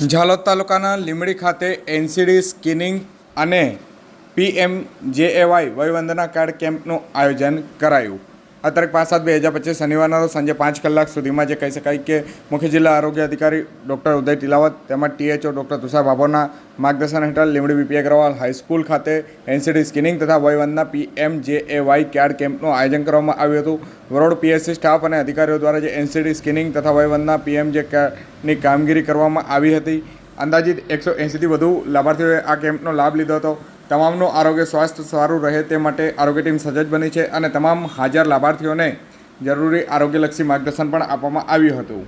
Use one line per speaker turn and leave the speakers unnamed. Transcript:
ઝાલોદ તાલુકાના લીમડી ખાતે NCD screening અને પીએમ જેએવાય વયવંદના કાર્ડ કેમ્પનું આયોજન કરાયું. તારીખ પાંચ સાત બે હજાર પચીસ શનિવારના રોજ સાંજે પાંચ કલાક સુધીમાં જે કહી શકાય કે મુખ્ય જિલ્લા આરોગ્ય અધિકારી ડૉક્ટર ઉદય ટિલાવત તેમજ ટીએચઓ ડૉક્ટર તુષાર બાબોના માર્ગદર્શન હેઠળ Limdi BP Agrawal high school ખાતે એનસીડી સ્કિનિંગ તથા વયવંદના પીએમ જેએવાય કાર્ડ કેમ્પનું આયોજન કરવામાં આવ્યું હતું. વરોડ પીએસસી સ્ટાફ અને અધિકારીઓ દ્વારા જે એનસીડી સ્કિનિંગ તથા વયવંદના પીએમ જે કેડની કામગીરી કરવામાં આવી હતી. અંદાજિત એકસો એંસીથી વધુ લાભાર્થીઓએ આ કેમ્પનો લાભ લીધો હતો. તમામનું આરોગ્ય સ્વાસ્થ્ય સારું રહે તે માટે આરોગ્ય ટીમ સજ્જ બની છે અને તમામ હાજર લાભાર્થીઓને જરૂરી આરોગ્યલક્ષી માર્ગદર્શન પણ આપવામાં આવ્યું હતું.